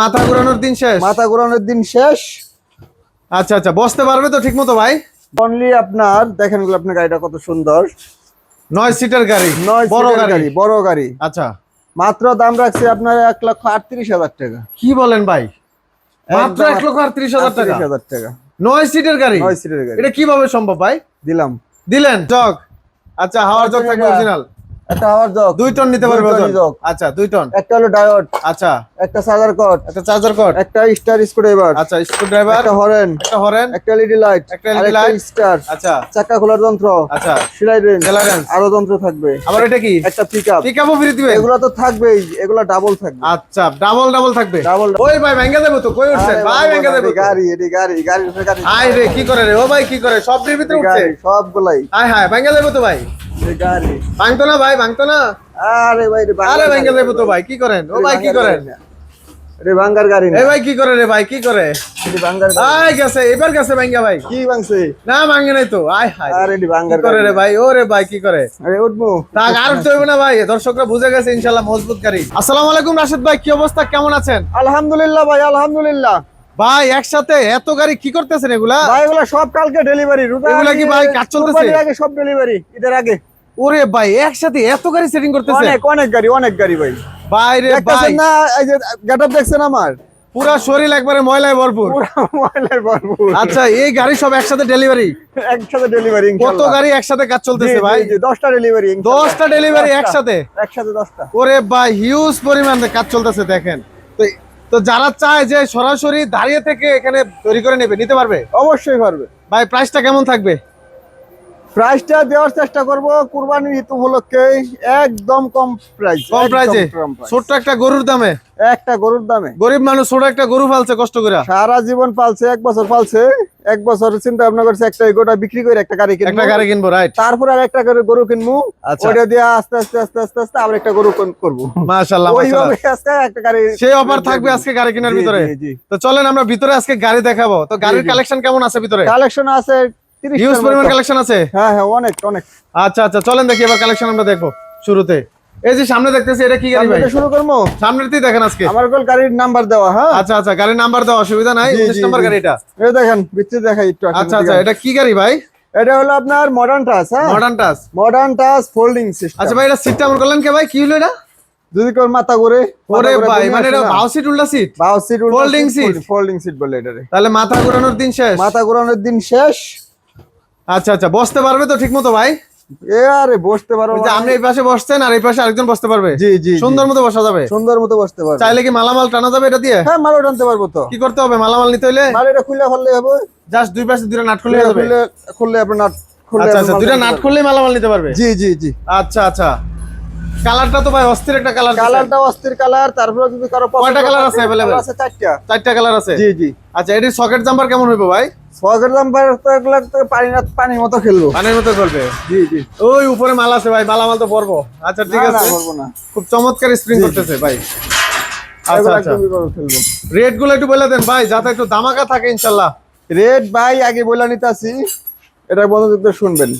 মাথা ঘোরানোর দিন শেষ? মাথা ঘোরানোর দিন শেষ। আচ্ছা আচ্ছা বসতে পারবে তো ঠিক মতো ভাই? অনলি আপনার দেখেনগুলো আপনার গাড়িটা কত সুন্দর। নয় সিটের গাড়ি নয় বড় গাড়ি। বড় গাড়ি। আচ্ছা। মাত্র দাম রাখছি আপনার এক লক্ষ আটত্রিশ হাজার টাকা। কি বলেন ভাই? মাত্র এক লক্ষ আটত্রিশ হাজার টাকা? হাজার টাকা। নয় সিটের গাড়ি? নয় সিটের গাড়ি। এটা কীভাবে সম্ভব ভাই? দিলাম। দিলেন? জগ। আচ্ছা হাওয়ার জগ থাকবে অরিজিনাল একটা হাওয়ার জগ। দুই টন নিতে পারবে। জগ। আচ্ছা দুই টন একটা হলো ডায়োড। আচ্ছা। একটা চার্জার কট। একটা চার্জার কট? একটা স্টার স্ক্রুড্রাইভার। আচ্ছা স্ক্রু ড্রাইভার একটা হরেন। একটা হরেন? একটা এলইডি লাইট। একটা LED light। স্টার। আচ্ছা। চাকা খোলার যন্ত্র। আচ্ছা। সিলাই Clearance। আরও যন্ত্র থাকবে। আবার এটা কি? একটা পিকআপ পিকআপও ফ্রি দিবে এগুলো তো থাকবেই। এগুলো ডাবল থাকবে। আচ্ছা ডাবল ডাবল থাকবে? ডাবল ওই ভাই ভেঙ্গে দেবো তো। কই উঠছে ভাই বাবা, ভেঙ্গে গাড়ি এটি গাড়ি গাড়ি গাড়ি। আই রে কি করে রে? ও ভাই কি করে? সবটির ভিতরে উঠছে? সবগুলাই। আয় হায় ভেঙ্গে দেবো তো ভাই। ভাঙতো না ভাই ভাঙতো না? আরে ভাই আরে তো ভাই। কি করেন? ও ভাই কি করেন। এটি বাঙ্গার গাড়ি এই ভাই কি করে রে ভাই কি করে? আয় গেছে এবার গেছে ভেঙ্গা ভাই। কি বাংছে না ভাঙে নাই তো। আয় হায়। আর কি করে রে ভাই? ও রে ভাই কি করে? আরে উঠবো। তাক আর উঠতে না ভাই। দর্শকরা বুঝে গেছে ইনশাল্লাহ মজবুত গাড়ি। আসসালামু আলাইকুম রাশেদ ভাই কি অবস্থা? কেমন আছেন? আলহামদুলিল্লাহ ভাই আলহামদুলিল্লাহ। ভাই একসাথে এত গাড়ি কি করতেছেন এগুলা? ভাই এগুলো সব কালকে ডেলিভারি এগুলা কি ভাই কাজ চলতেছে? আগে সব ডেলিভারি ঈদের আগে। ওরে ভাই একসাথে এত গাড়ি সেটিং করতেছে? অনেক অনেক গাড়ি অনেক গাড়ি ভাই। ভাই রে ভাই। না এই যে গেটআপ দেখছেন আমার? পুরা শরীর একবারে ময়লায় ভরপুর। পুরো ময়লায় ভরপুর। আচ্ছা এই গাড়ি সব একসাথে ডেলিভারি একসাথে ডেলিভারি কত গাড়ি একসাথে কাজ চলতেছে ভাই? দশটা ডেলিভারি দশটা ডেলিভারি একসাথে? একসাথে দশটা। ওরে ভাই হিউজ পরিমাণে কাজ চলতেছে দেখেন। তো যারা চায় যে সরাসরি দাঁড়িয়ে থেকে এখানে তৈরি করে নেবে নিতে পারবে? অবশ্যই পারবে। ভাই প্রাইসটা কেমন থাকবে? প্রাইসটা দেওয়ার চেষ্টা করব কুরবানির ঈদ উপলক্ষে। একদম কম প্রাইস কম প্রাইসে ছোট্ট একটা গরুর দামে? একটা গরুর দামে। গরিব মানুষ ছোট একটা গরু পালছে কষ্ট করে সারা জীবন পালছে এক বছর পালছে এক বছর চিন্তা ভাবনা করছে একটা গোটা বিক্রি করে একটা গাড়ি কিনবো। একটা গাড়ি কিনবো রাইট তারপর আর একটা করে গরু কিনবো। আচ্ছা। ওইটা দিয়ে আস্তে আস্তে আস্তে আস্তে আস্তে আবার একটা গরু করব। মাশাআল্লাহ ওইভাবে আজকে একটা গাড়ি সেই অফার থাকবে আজকে গাড়ি কেনার ভিতরে। তো চলেন আমরা ভিতরে আজকে গাড়ি দেখাবো। তো গাড়ির কালেকশন কেমন আছে ভিতরে? কালেকশন আছে হিউজ পরিমাণ কালেকশন আছে? হ্যাঁ হ্যাঁ অনেক অনেক। আচ্ছা আচ্ছা চলেন দেখি এবার কালেকশন আমরা দেখব শুরুতে। এই যে সামনে দেখতেছি এটা কি গাড়ি ভাই? শুরু করব? সামনেরতেই দেখেন আজকে। আমার কল গাড়ির নাম্বার দেওয়া হ্যাঁ? আচ্ছা আচ্ছা গাড়ির নাম্বার দেওয়া অসুবিধা নাই। জি, উনিশ জি, নাম্বার জি। গাড়ি এটা এই দেখেন ভিতরে দেখাই একটু আচ্ছা আচ্ছা এটা কি গাড়ি ভাই? এটা হলো আপনার মডার্ন টাচ হ্যাঁ? Modern touch modern touch folding system আচ্ছা ভাই এটা সিটটা এমন করলেন কে ভাই? কি হলো এটা? যদি কেউ মাথা করে ওরে ভাই মানে এটা বাউ সিট উল্টা সিট বাউ seat Folding seat? Folding seat বলে এটারে তাহলে মাথা ঘোরানোর দিন শেষ। মাথা ঘোরানোর দিন শেষ। আচ্ছা আচ্ছা বসতে পারবে তো ঠিক মতো ভাই আরে বসতে আপনি এই পাশে বসছেন আর এই পাশে আরেকজন বসতে পারবে? জি জি সুন্দর মতো বসা যাবে? সুন্দর মতো বসতে পারবে। চাইলে কি মালামাল টানা যাবে এটা দিয়ে? হ্যাঁ মালও টানতে পারব তো। কি করতে হবে? মালামাল নিতে হইলে? মাল এটা খুলে ফেললে হবে। জাস্ট দুই পাশে দুইটা নাট খুলে যাবে খুললে আপনার নাট আচ্ছা আচ্ছা নাট। খুললেই মালামাল নিতে পারবে? জি জি জি। আচ্ছা আচ্ছা। কালারটা তো ভাই অস্থির একটা কালার কালারটা অস্থির কালার তারপরে যদি কারও কয়টা colour আছে আছে চারটা। চারটা কালার আছে? জি জি। আচ্ছা এটির সকেট জাম্পার কেমন হইব ভাই? সকের দাম পানি না পানির মতো খেলব। পানির মতো করবে জি জি। ওই উপরে মাল আছে ভাই মালামাল তো পরবো। আচ্ছা ঠিক না, না, আছে। না। খুব চমৎকার স্প্রিং করতেছে ভাই। আচ্ছা আচ্ছা। একদমই ভালো খেলব। রেটগুলো একটু বলে দেন ভাই যাতে একটু দামাকা থাকে ইনশাল্লাহ। রেট ভাই আগে বলে নিতেছি এটা বন্ধুদের শুনবেন।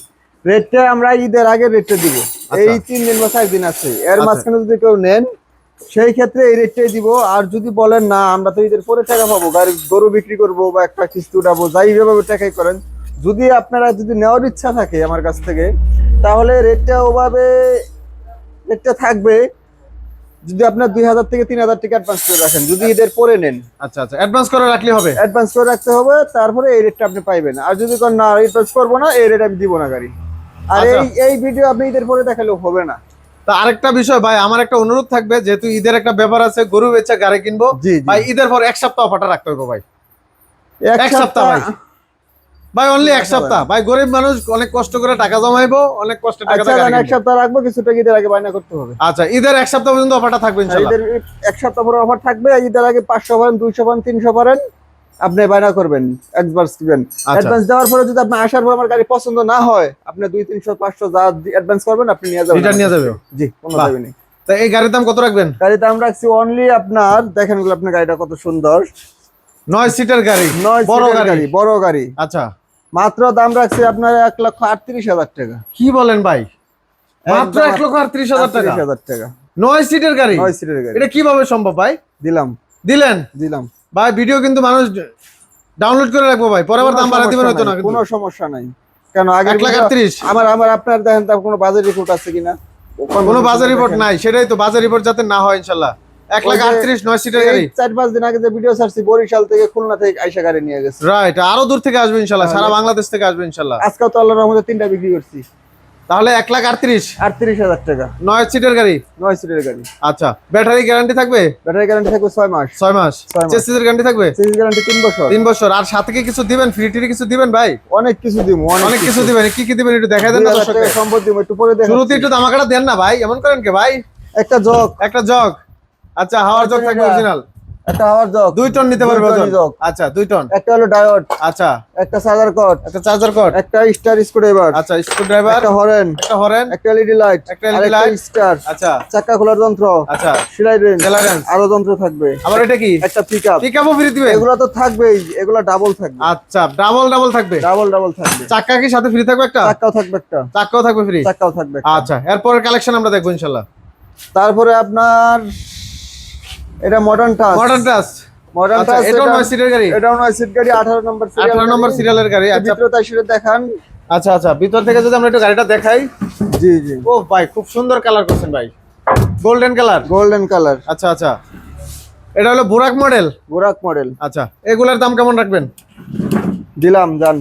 রেটটা আমরা ঈদের আগে রেটটা দিব। এই তিন দিন বা চার দিন আছে। এর আচ্ছা। মাঝখানে যদি কেউ নেন সেই ক্ষেত্রে এই রেটটাই দিব। আর যদি বলেন না আমরা তো ঈদের পরে টাকা পাবো গাড়ি গরু বিক্রি করব বা একটা কিস্তি উঠাবো যাই ভাবে টাকাই করেন। যদি আপনারা যদি নেওয়ার ইচ্ছা থাকে আমার কাছ থেকে তাহলে রেটটা ওভাবে রেটটা থাকবে। যদি আপনার দুই হাজার থেকে তিন হাজার টাকা অ্যাডভান্স করে রাখেন যদি ঈদের পরে নেন। আচ্ছা আচ্ছা অ্যাডভান্স করে রাখলে হবে? অ্যাডভান্স করে রাখতে হবে তারপরে এই রেটটা আপনি পাইবেন। আর যদি কোন না অ্যাডভান্স করব না এই রেট আমি দিব না গাড়ি। আর আচ্ছা। এই এই ভিডিও আপনি ঈদের পরে দেখালেও হবে না। তা আরেকটা বিষয় ভাই আমার একটা অনুরোধ থাকবে যেহেতু ঈদের একটা ব্যাপার আছে গরু বেচা গাড়ি কিনবো। ভাই ঈদের পর এক সপ্তাহ অফারটা রাখতে হবে ভাই। এক সপ্তাহ ভাই। ভাই অনলি এক সপ্তাহ ভাই গরিব মানুষ অনেক কষ্ট করে টাকা জমাইবো অনেক কষ্ট টাকা আচ্ছা এক সপ্তাহ রাখব কিছুটা ঈদের আগে বায়না করতে হবে। আচ্ছা ঈদের এক সপ্তাহ পর্যন্ত অফারটা থাকবে আর ঈদের এক সপ্তাহ পরে অফার থাকবে ঈদের আগে পাঁচশো পারেন দুইশো পারেন তিনশো পারেন। আপনি বায়না করবেন অ্যাডভান্স দিবেন। আচ্ছা। অ্যাডভান্স দেওয়ার পরে যদি আপনি আসার পর আমার গাড়ি পছন্দ না হয় আপনি দুই তিনশো পাঁচশো যা অ্যাডভান্স করবেন আপনি নিয়ে যাবেন। রিটার্ন নিয়ে যাবে? জি কোনো। যাবে নেই। তা এই গাড়ির দাম কত রাখবেন? গাড়ির দাম রাখছি অনলি আপনার দেখেনগুলো আপনার গাড়িটা কত সুন্দর। নয় সিটের গাড়ি নয় বড় গাড়ি। বড় গাড়ি। আচ্ছা। মাত্র দাম রাখছি আপনার এক লক্ষ আটত্রিশ হাজার টাকা। কি বলেন ভাই? মাত্র এক লক্ষ আটত্রিশ হাজার টাকা? হাজার টাকা। নয় সিটের গাড়ি? নয় সিটের গাড়ি। এটা কীভাবে সম্ভব ভাই? দিলাম। দিলেন? দিলাম। ভাই ভিডিও কিন্তু মানুষ ডাউনলোড করে রাখব ভাই পরে আবার দাম বাড়া দিবেন হতো না কোনো সমস্যা নাই। কেন আগে এক লাখ আটত্রিশ। আমার আমার আপনার দেখেন তার কোনো বাজেট রিপোর্ট আছে কিনা? কোনো বাজার রিপোর্ট নাই সেটাই তো বাজার রিপোর্ট যাতে না হয় ইনশাল্লাহ। এক লাখ আটত্রিশ নয় সিটের গাড়ি। চার পাঁচ দিন আগে যে ভিডিও ছাড়ছি বরিশাল থেকে খুলনা থেকে আইসা গাড়ি নিয়ে গেছে। রাইট আরও দূর থেকে আসবে ইনশাল্লাহ সারা বাংলাদেশ থেকে আসবে ইনশাল্লাহ। আজকাল তো আল্লাহর রহমতে তিনটা বিক্রি করছি। তাহলে এক লাখ আটত্রিশ। আটত্রিশ হাজার টাকা। নয় সিটের গাড়ি? নয় সিটের গাড়ি। আচ্ছা ব্যাটারি গ্যারান্টি থাকবে? ব্যাটারি গ্যারান্টি থাকবে ছয় মাস। ছয় মাস। চেসিসের গ্যারান্টি থাকবে? সিরিজ গ্যারান্টি তিন বছর। তিন বছর। আর সাথে কি কিছু দিবেন? ফ্রি টিরি কিছু দিবেন ভাই? অনেক কিছু দিব অনেক কিছু। দিবেন। কি কি দিবেন একটু দেখাই দেন না দর্শককে সম্পদ দিব একটু পরে শুরুতে একটু দামাকাটা দেন না ভাই। এমন করেন কে ভাই? একটা জগ। একটা জগ। আচ্ছা হাওয়ার জগ থাকবে অরিজিনাল একটা হাওয়ার জগ। দুই টন নিতে পারবে। জগ। আচ্ছা দুই টন? একটা হলো ডায়োড। আচ্ছা। একটা চার্জার কট একটা চার্জার কট একটা স্টার স্ক্রুড্রাইভার। আচ্ছা স্ক্রু ড্রাইভার একটা হরেন। একটা হরেন। একটা এলইডি লাইট। একটা LED light। স্টার। আচ্ছা। চাকা খোলার যন্ত্র। আচ্ছা। সিলাই রেঞ্জ। আরও যন্ত্র থাকবে। আবার এটা কি? একটা পিকআপ পিকআপও ফ্রি দিবে? এগুলো তো থাকবেই। এগুলো ডাবল থাকবে। আচ্ছা ডাবল ডাবল থাকবে? ডাবল ডাবল থাকবে। চাক্কা কি সাথে ফ্রি থাকবে একটা? চাক্কাও থাকবে একটা। চাক্কাও থাকবে ফ্রি চাক্কাও থাকবে আচ্ছা এরপরের কালেকশন আমরা দেখব ইনশাল্লাহ। তারপরে আপনার এটা modern touch modern touch modern touch এটাও নয় সিটের গাড়ি? এটাও নয় সিট গাড়ি 18 নম্বর সিরিয়াল 18 নম্বর সিরিয়ালের গাড়ি আচ্ছা। ভিতরে তাই সেটা দেখান। আচ্ছা আচ্ছা ভিতর থেকে যদি আমরা একটু গাড়িটা দেখাই। জি জি। ও ভাই খুব সুন্দর কালার করছেন ভাই। গোল্ডেন কালার গোল্ডেন কালার আচ্ছা আচ্ছা। এটা হলো বুরাক মডেল বুরাক মডেল আচ্ছা এগুলার দাম কেমন রাখবেন? দিলাম জান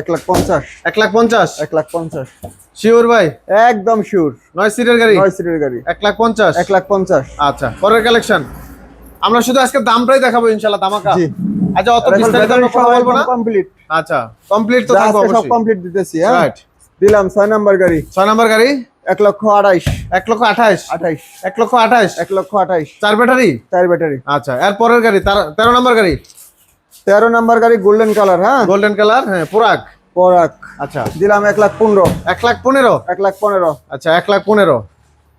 এক লাখ পঞ্চাশ। এক লাখ পঞ্চাশ? এক লাখ পঞ্চাশ। শিওর ভাই? একদম শিওর নয় সিটের গাড়ি? নয় সিটের গাড়ি। এক লাখ পঞ্চাশ? এক লাখ পঞ্চাশ। আচ্ছা পরের কালেকশন আমরা শুধু আজকে দামটাই দেখাবো ইনশাল্লাহ দামাকা আচ্ছা অত বিস্তারিত আমরা কথা বলব না? কমপ্লিট আচ্ছা কমপ্লিট তো যা সব কমপ্লিট দিতেছি হ্যাঁ? রাইট দিলাম ছয় নাম্বার গাড়ি। ছয় নম্বর গাড়ি? এক লক্ষ আড়াইশ এক লক্ষ আঠাইশ? আঠাইশ। এক লক্ষ আঠাইশ? এক লক্ষ আঠাইশ। চার ব্যাটারি? চার ব্যাটারি। আচ্ছা এর পরের গাড়ি তেরো নম্বর গাড়ি? তেরো নাম্বার গাড়ি গোল্ডেন কালার হ্যাঁ গোল্ডেন কালার হ্যাঁ পুরাক পরাক আচ্ছা দিলাম এক লাখ পনেরো এক লাখ পনেরো এক লাখ পনেরো আচ্ছা এক লাখ পনেরো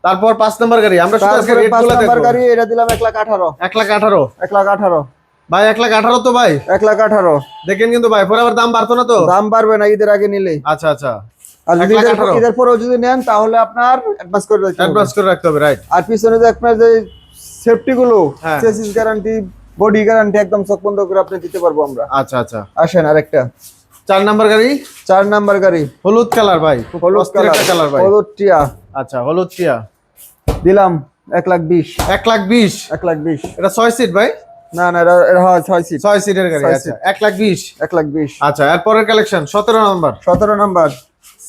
তারপর পাঁচ নম্বর গাড়ি আমরা পাঁচ নাম্বার গাড়ি এটা দিলাম এক লাখ আঠারো এক লাখ আঠারো এক লাখ আঠারো ভাই এক লাখ আঠারো তো ভাই এক লাখ আঠারো দেখেন কিন্তু ভাই পরে আবার দাম বাড়তো না তো দাম বাড়বে না ঈদের আগে নিলে আচ্ছা আচ্ছা আর ঈদের- পরেও যদি নেন তাহলে আপনার অ্যাডভান্স করে অ্যাডভান্স করে রাখতে হবে রাইট আর পিছনে যে আপনার যে সেফটি গুলো হ্যাঁ। চেসিস গ্যারান্টি বডি গ্যারান্টি একদম চোখ বন্ধ করে আপনি দিতে পারব আমরা। আচ্ছা আচ্ছা। আসেন আরেকটা। চার নাম্বার গাড়ি? চার নাম্বার গাড়ি। হলুদ কালার ভাই হলুদ কালার। ভাই। হলুদ টিয়া। আচ্ছা হলুদ টিয়া। দিলাম এক লাখ বিশ। এক লাখ বিশ? এক লাখ বিশ। এটা ছয় সিট ভাই? না না এটা হয় ছয় সিট ছয় সিটের গাড়ি আচ্ছা এক লাখ বিশ। এক লাখ বিশ। আচ্ছা এর পরের কালেকশন সতেরো নম্বর। সতেরো নাম্বার।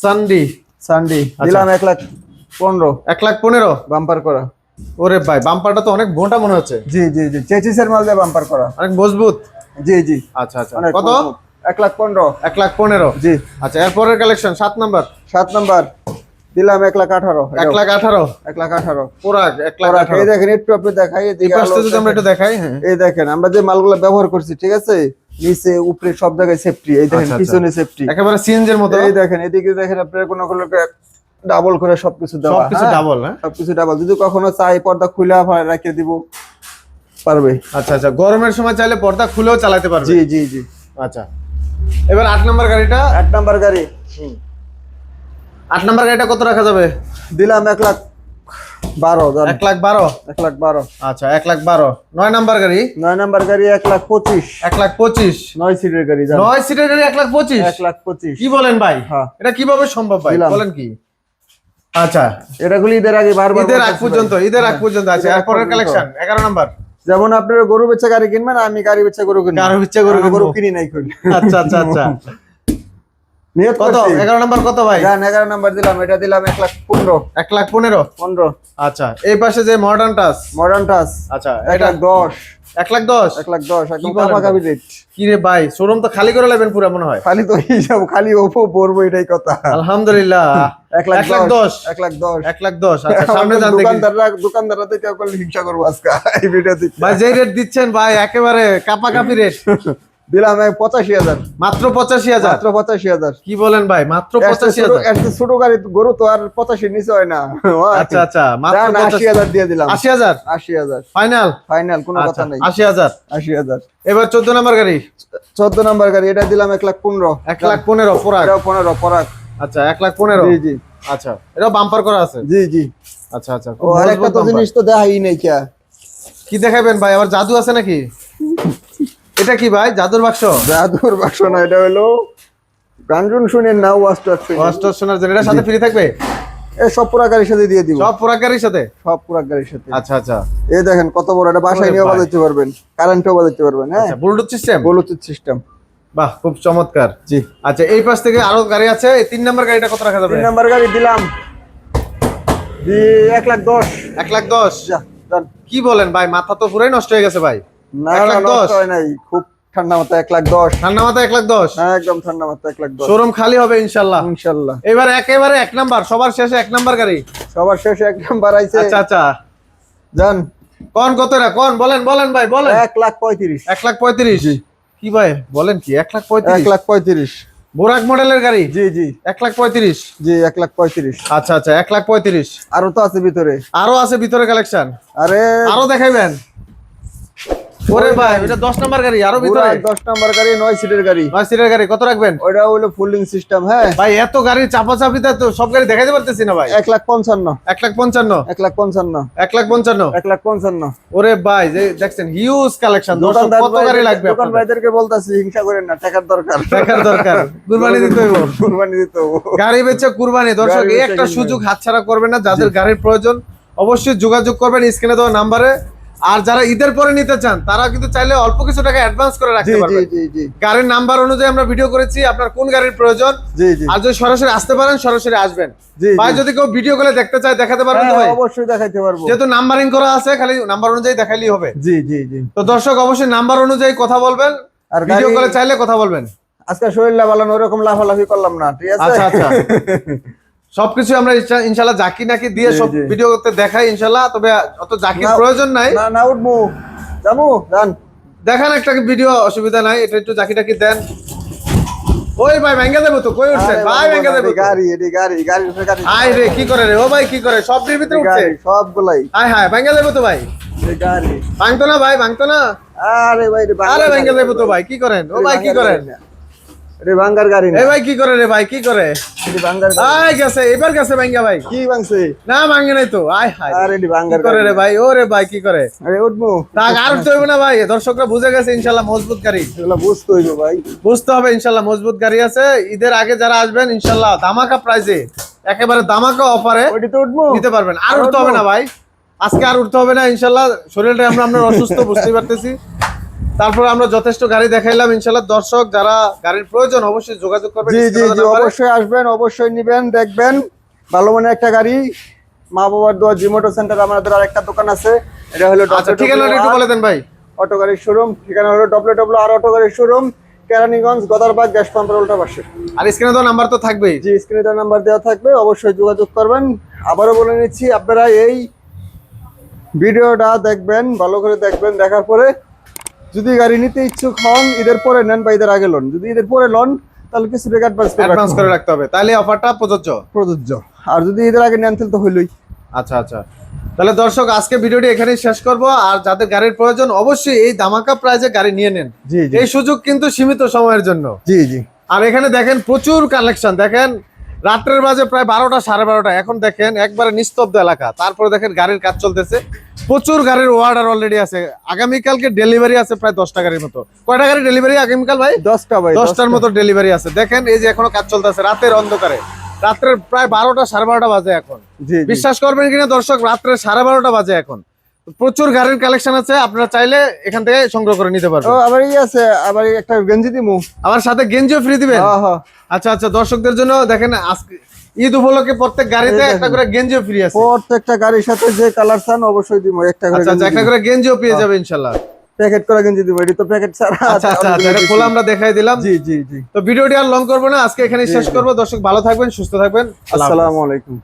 সানডি সানডি আচ্ছা। দিলাম এক লাখ পনেরো। এক লাখ পনেরো? বাম্পার করা। ওরে ভাই বাম্পারটা তো অনেক মোটা মনে হচ্ছে। জি জি জি চেচিসের মাল দিয়ে বাম্পার করা। অনেক মজবুত। জি জি। আচ্ছা আচ্ছা। কত? এক লাখ পনেরো। এক লাখ পনেরো। জি। আচ্ছা এর পরের কালেকশন সাত নাম্বার সাত নাম্বার দিলাম এক লাখ আঠারো। এক লাখ আঠারো? এক লাখ আঠারো। পুরাক এক লাখ আঠারো। এই দেখেন একটু আপনি দেখাই এই আলো যদি আমরা একটু দেখাই হ্যাঁ। এই দেখেন আমরা যে মালগুলো ব্যবহার করছি ঠিক আছে? নিচে উপরে সব জায়গায় সেফটি এই দেখেন আচ্ছা, আচ্ছা। পিছনে সেফটি একেবারে সিএনজির মতো। এই দেখেন এদিকে দেখেন আপনার কোনো কোনো ডাবল করে সবকিছু দেওয়া। সবকিছু হ্যাঁ? ডাবল হ্যাঁ? সবকিছু ডাবল যদি কখনো চাই পর্দা খুলে আবার রেখে দিব। পারবে? আচ্ছা আচ্ছা। গরমের সময় চাইলে পর্দা খুলেও চালাতে পারবে। জি জি জি। আচ্ছা। এবার আট নম্বর গাড়িটা? এক নাম্বার গাড়ি। আট নম্বর গাড়িটা কত রাখা যাবে? দিলাম এক লাখ বারো জান। এক লাখ বারো? এক লাখ বারো। আচ্ছা এক লাখ বারো। নয় নাম্বার গাড়ি? নয় নাম্বার গাড়ি এক লাখ পঁচিশ। এক লাখ পঁচিশ? নয় সিটের গাড়ি জান। নয় সিটের গাড়ি এক লাখ পঁচিশ? এক লাখ পঁচিশ। কি বলেন ভাই? হ্যাঁ। এটা কীভাবে সম্ভব ভাই। বলেন কি? আচ্ছা এটাগুলি ঈদের আগে বারবার ঈদের আগ পর্যন্ত ঈদের আগ পর্যন্ত আছে। এরপরের কালেকশন এগারো নাম্বার। যেমন আপনারা গরু বেচা গাড়ি কিনবেন আমি গাড়ি বেচা গরু কিনবো। গাড়ি বেচা গরু গরু কিনি নাই কিনি। আচ্ছা আচ্ছা আচ্ছা। নিয়ত কত? করছি। এগারো নাম্বার কত ভাই? জান এগারো নাম্বার দিলাম এটা দিলাম লাখ পনেরো। এক লাখ পনেরো? পনেরো। আচ্ছা এই পাশে যে মডার্ন টাচ মডার্ন টাচ আচ্ছা লাখ লাখ লাখ দশ একদম বলেন কাপাকাপি রেট কি রে ভাই শোরুম তো খালি করে নেবেন পুরো মনে হয়। খালি তো হিসাব খালি ওপো পড়ব এটাই কথা। আলহামদুলিল্লাহ। এক লাখ এক লাখ দশ এক লাখ দশ। এক লাখ দশ আচ্ছা সামনে যান দেখি। দোকানদাররা দোকানদাররা থেকে কেউ করলে হিংসা করব আজকে এই ভাই যে রেট দিচ্ছেন ভাই একেবারে কাপাকাপি রেট দিলাম এক পঁচাশি হাজার। মাত্র পঁচাশি হাজার? মাত্র পঁচাশি হাজার। কি বলেন ভাই মাত্র পঁচাশি হাজার? একটা ছোট গাড়ি গরু তো আর পঁচাশির নিচে হয় না। আচ্ছা আচ্ছা মাত্র আশি হাজার দিয়ে দিলাম। আশি হাজার? আশি হাজার। ফাইনাল ফাইনাল কোনো আচ্ছা কথা নেই। আশি হাজার? আশি হাজার। এবার চোদ্দ নম্বর গাড়ি? চোদ্দ নাম্বার গাড়ি এটা দিলাম এক লাখ পনেরো। এক লাখ পনেরো পুরা এটাও পনেরো পরাক আচ্ছা এক লাখ পনেরো? জি জি। আচ্ছা এটাও বাম্পার করা আছে? জি জি। আচ্ছা আচ্ছা ও আরেকটা তো জিনিস তো দেখাই নাই কি দেখাবেন ভাই আবার জাদু আছে নাকি? এটা কি ভাই? জাদুর বাক্স? জাদুর বাক্স না এটা হলো গানজুন শুনেন না ওয়াস্টার শুনেন অস্টার সোনার জন্য। এটা সাথে ফ্রি থাকবে? এ সব পুরা গাড়ির সাথে দিয়ে দিব। সব পোড়াকারির সাথে? সব পুরা গাড়ির সাথে। আচ্ছা আচ্ছা। এই দেখেন কত বড় এটা বাসায় নিয়ে বাজাতে পারবেন। কারেন্টও বাজাতে পারবেন হ্যাঁ? আচ্ছা ব্লুটুথ সিস্টেম ব্লুটুথ সিস্টেম বাহ খুব চমৎকার। জি। আচ্ছা এই পাশ থেকে আরও গাড়ি আছে এই তিন নাম্বার গাড়িটা কত রাখা যাবে? তিন নাম্বার গাড়ি দিলাম। দি এক লাখ দশ। এক লাখ দশ? যা কি বলেন ভাই মাথা তো পুরাই নষ্ট হয়ে গেছে ভাই। না না নষ্ট হয় নাই খুব ঠান্ডা মাথা এক লাখ দশ ঠান্ডা মাথা এক লাখ দশ হ্যাঁ একদম ঠান্ডা মাথা এক লাখ দশ শোরুম খালি হবে ইনশাল্লাহ ইনশাল্লাহ এবার একেবারে এক নাম্বার সবার শেষে এক নাম্বার গাড়ি সবার শেষে এক নাম্বার আইছে আচ্ছা আচ্ছা যান কোন কত না কোন বলেন বলেন ভাই বলেন এক লাখ পঁয়ত্রিশ এক লাখ পঁয়ত্রিশ কি ভাই বলেন কি এক লাখ এক লাখ পঁয়ত্রিশ বোরাক মডেলের গাড়ি জি জি এক লাখ পঁয়ত্রিশ জি এক লাখ পঁয়ত্রিশ আচ্ছা আচ্ছা এক লাখ পঁয়ত্রিশ আরও তো আছে ভিতরে আরও আছে ভিতরে কালেকশন আরে আরও দেখাইবেন ওরে ভাই এটা নাম্বার গাড়ি আরও ভিতরে। নাম্বার গাড়ি সিটের গাড়ি। সিটের গাড়ি কত রাখবেন? হলো ফুলিং সিস্টেম হ্যাঁ। ভাই এত গাড়ি তো সব গাড়ি পারতেছি না ভাই। লাখ পঞ্চান্ন। এক লাখ পঞ্চান্ন? এক লাখ পঞ্চান্ন। এক লাখ পঞ্চান্ন? এক লাখ পঞ্চান্ন। ওরে ভাই যে দেখছেন হিউজ কালেকশন কত গাড়ি লাগবে দোকান ভাইদেরকে বলতাছি হিংসা করেন না টাকার দরকার। দেখার দরকার। কুরবানি দিতে হইব। কুরবানি দিতে হইব। গাড়ি বেচে কুরবানি। দর্শক এই একটা। সুযোগ হাতছাড়া করবেন না যাদের গাড়ির প্রয়োজন। অবশ্যই যোগাযোগ করবেন স্ক্রিনে দেওয়া নাম্বারে। আর যারা ঈদের পরে নিতে চান তারা কিন্তু চাইলে অল্প কিছু টাকা অ্যাডভান্স করে রাখতে পারবেন। গাড়ির নাম্বার অনুযায়ী আমরা ভিডিও করেছি আপনার কোন গাড়ির প্রয়োজন আর যদি সরাসরি আসতে পারেন সরাসরি আসবেন। ভাই যদি কেউ ভিডিও করে দেখতে চায় দেখাতে পারবেন তো হ্যাঁ, ভাই? অবশ্যই দেখাইতে পারব। যেহেতু নাম্বারিং করা আছে খালি নাম্বার অনুযায়ী দেখাইলেই হবে। জি জি জি। তো দর্শক অবশ্যই নাম্বার অনুযায়ী কথা বলবেন। আর ভিডিও করে চাইলে কথা বলবেন। আজকে শরীর লাভালাম ওরকম লাফালাফি করলাম না ঠিক আছে? আচ্ছা আচ্ছা। সবকিছু আমরা ইনশাল্লাহ জাকি নাকি দিয়ে সব। ভিডিও করতে দেখাই ইনশাল্লাহ তবে অত জাকির প্রয়োজন নাই। না না উঠবো। যাব যান। দেখান একটা ভিডিও অসুবিধা নাই এটা একটু জাকি টাকি দেন। ওই ভাই ভেঙ্গে দেবো তো কই উঠছেন? আরে ভাই বাবা, দেবো গাড়ি এটি গাড়ি গাড়ি উঠে গাড়ি। হাই রে কি করে রে? ও ভাই কি করে? সবটির ভিতরে উঠছে? সবগুলাই। হাই হাই ভেঙ্গে দেবো তো ভাই। গাড়ি। ভাঙতো না ভাই ভাঙতো না। আরে ভাই রে আরে ভেঙ্গে দেবো। তো ভাই কি করেন? ও ভাই কি করেন? রে বাঙ্গার গাড়ি না। এই ভাই কি করে রে ভাই কি করে? এটি বাঙ্গার আয় গেছে এবার গেছে ভাঙ্গা ভাই। কি বাংছে না ভাঙে নাই তো আয় হায়। আরে এটি কি করে রে ভাই ও ভাই কি করে? আরে উঠবো। তা আর উঠতে হইবে না ভাই দর্শকরা বুঝে গেছে ইনশাল্লাহ মজবুত গাড়ি। এগুলো বুঝতে হইবে ভাই। বুঝতে হবে মজবুত গাড়ি আছে। ঈদের আগে যারা আসবেন ইনশাল্লাহ দামাকা প্রাইজে একেবারে দামাকা অফারে ওইটি তো উঠবো। নিতে পারবেন। আর উঠতে হবে না ভাই। আজকে আর উঠতে হবে না ইনশাল্লাহ। শরীরটা আমরা আপনার অসুস্থ বুঝতেই পারতেছি। তারপরে আমরা যথেষ্ট গাড়ি দেখাইলাম ইনশাল্লাহ দর্শক যারা গাড়ির প্রয়োজন অবশ্যই যোগাযোগ করবেন জি জি জি অবশ্যই আসবেন অবশ্যই নিবেন দেখবেন। ভালো মনে একটা গাড়ি মা বাবার দোয়া জিমোটো সেন্টার আমাদের আর একটা দোকান আছে। এটা হলো আচ্ছা ঠিকানাটা একটু বলে দেন ভাই। অটো গাড়ির শোরুম ঠিকানা হলো ডব্লিউ ডব্লিউ আর অটো গাড়ির শোরুম কেরানীগঞ্জ গদারবাগ গ্যাস পাম্পের উল্টা পাশে। আর স্ক্রিনে দেওয়া নাম্বার তো থাকবেই। জি স্ক্রিনে দেওয়া নাম্বার দেওয়া থাকবে অবশ্যই যোগাযোগ করবেন। আবারও বলে নিচ্ছি আপনারা এই ভিডিওটা দেখবেন ভালো করে দেখবেন দেখার পরে যদি গাড়ি নিতে ইচ্ছুক হন ঈদের পরে নেন বা ঈদের আগে লোন। যদি ঈদের পরে লোন তাহলে কিছু টাকা অ্যাডভান্স করে অ্যাডভান্স রাখতে করে হবে। রাখতে হবে। তাহলে অফারটা প্রযোজ্য? প্রযোজ্য। আর যদি ঈদের আগে নেন তাহলে তো হইলই। আচ্ছা আচ্ছা। তাহলে দর্শক আজকে ভিডিওটি এখানেই শেষ করব। আর যাদের গাড়ির প্রয়োজন অবশ্যই এই দামাকা প্রাইজে গাড়ি নিয়ে নেন। এই সুযোগ কিন্তু সীমিত সময়ের জন্য। জি জি। আর এখানে দেখেন প্রচুর কালেকশন দেখেন রাত্রের বাজে প্রায় বারোটা সাড়ে বারোটা। এখন দেখেন একবারে নিস্তব্ধ এলাকা। তারপরে দেখেন গাড়ির কাজ চলতেছে। প্রচুর গাড়ির অর্ডার অলরেডি আছে। আগামীকালকে ডেলিভারি আছে প্রায় দশটা গাড়ির মতো। কয়টা গাড়ি ডেলিভারি আগামীকাল ভাই? দশটা ভাই দশটার মতো ডেলিভারি আছে। দেখেন এই যে এখনও কাজ চলতেছে রাতের অন্ধকারে। রাত্রের প্রায় বারোটা সাড়ে বারোটা বাজে এখন। বিশ্বাস করবেন কিনা দর্শক রাত্রে সাড়ে বারোটা বাজে এখন। প্রচুর গাড়ির কালেকশন আছে আপনারা চাইলে এখান থেকে সংগ্রহ করে নিতে ও পারবেন আবার ই আছে আবার একটা গেঞ্জি দিমু। আমার সাথে গেঞ্জিও ফ্রি দিবেন? হ্যাঁ হ্যাঁ। আচ্ছা আচ্ছা দর্শকদের জন্য দেখেন আজকে ঈদ উপলক্ষে প্রত্যেক গাড়িতে একটা করে গেঞ্জিও ফ্রি আছে। প্রত্যেকটা গাড়ির সাথে যে কালার চান অবশ্যই দিব একটা করে আচ্ছা আচ্ছা একটা করে গেঞ্জিও পেয়ে যাবে ইনশাল্লাহ। প্যাকেট করা গেঞ্জি দিব এটি তো প্যাকেট ছাড়া আচ্ছা আচ্ছা আচ্ছা এটা খোলা আমরা দেখাই দিলাম। জি জি জি। তো ভিডিওটি আর লং করব না আজকে এখানে শেষ করব। দর্শক ভালো থাকবেন সুস্থ থাকবেন। আসসালামু আলাইকুম।